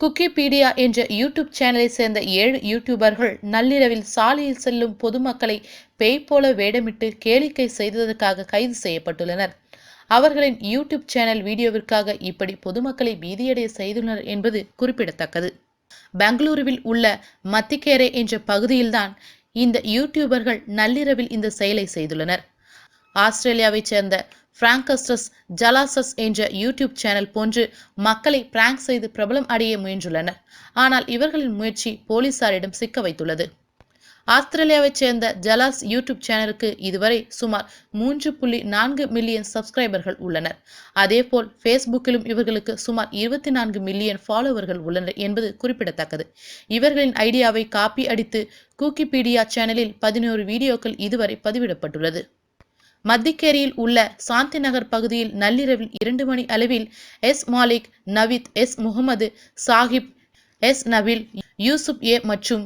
குக்கிபீடியா என்ற யூடியூப் சேனலை சேர்ந்த ஏழு யூடியூபர்கள் நள்ளிரவில் சாலையில் செல்லும் பொதுமக்களை பேய் போல வேடமிட்டு கேளிக்கை செய்ததற்காக கைது செய்யப்பட்டுள்ளனர். அவர்களின் யூடியூப் சேனல் வீடியோவிற்காக இப்படி பொதுமக்களை பீதியடைய செய்துள்ளனர் என்பது குறிப்பிடத்தக்கது. பெங்களூருவில் உள்ள மத்திக்கேரே என்ற பகுதியில்தான் இந்த யூடியூபர்கள் நள்ளிரவில் இந்த செயலை செய்துள்ளனர். ஆஸ்திரேலியாவைச் சேர்ந்த பிராங்கஸ்டஸ் ஜலாசஸ் என்ற யூடியூப் சேனல் போன்று மக்களை பிராங்க் செய்து பிரபலம் அடைய முயன்றுள்ளனர். ஆனால் இவர்களின் முயற்சி போலீசாரிடம் சிக்க வைத்துள்ளது. ஆஸ்திரேலியாவைச் சேர்ந்த ஜலாஸ் யூடியூப் சேனலுக்கு இதுவரை சுமார் மூன்று புள்ளி நான்கு மில்லியன் சப்ஸ்கிரைபர்கள் உள்ளனர். அதேபோல் ஃபேஸ்புக்கிலும் இவர்களுக்கு சுமார் இருபத்தி நான்கு மில்லியன் ஃபாலோவர்கள் உள்ளனர் என்பது குறிப்பிடத்தக்கது. இவர்களின் ஐடியாவை காப்பி அடித்து கூக்கிபீடியா சேனலில் பதினோரு வீடியோக்கள் இதுவரை பதிவிடப்பட்டுள்ளது. மத்திக்கேரியில் உள்ள சாந்தி நகர் பகுதியில் நள்ளிரவில் இரண்டு மணி அளவில் S. Malik Naveed S. Mohammed Sahib S. Nabil Yusuf A. மற்றும்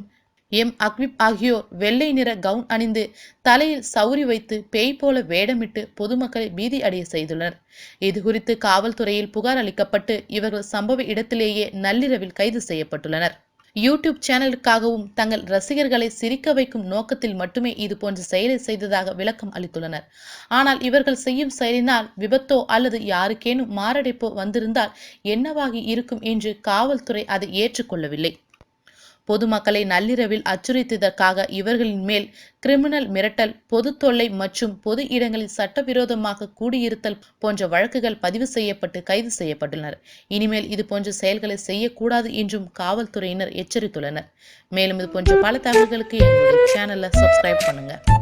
எம். அக்விப் ஆகியோர் வெள்ளை நிற கவுன் அணிந்து தலையில் சௌரி வைத்து பேய் போல வேடமிட்டு பொதுமக்களை பீதி அடைய செய்துள்ளனர். இது குறித்து காவல்துறையில் புகார் அளிக்கப்பட்டு இவர்கள் சம்பவ இடத்திலேயே நள்ளிரவில் கைது செய்யப்பட்டுள்ளனர். யூடியூப் சேனலுக்காகவும் தங்கள் ரசிகர்களை சிரிக்க வைக்கும் நோக்கத்தில் மட்டுமே இது போன்ற செயலை செய்ததாக விளக்கம் அளித்துள்ளனர். ஆனால் இவர்கள் செய்யும் செயலினால் விபத்தோ அல்லது யாருக்கேனும் மாரடைப்போ வந்திருந்தால் என்னவாகி இருக்கும் என்று காவல்துறை அதை ஏற்றுக்கொள்ளவில்லை. பொதுமக்களை நள்ளிரவில் அச்சுறுத்தியதற்காக இவர்களின் மேல் கிரிமினல் மிரட்டல் பொது தொல்லை மற்றும் பொது இடங்களில் சட்டவிரோதமாக கூடியிருத்தல் போன்ற வழக்குகள் பதிவு செய்யப்பட்டு கைது செய்யப்பட்டுள்ளனர். இனிமேல் இது போன்ற செயல்களை செய்யக்கூடாது என்றும் காவல்துறையினர் எச்சரித்துள்ளனர். மேலும் இது போன்ற பல தகவல்களுக்கு எங்களுடைய சேனலை சப்ஸ்கிரைப் பண்ணுங்க.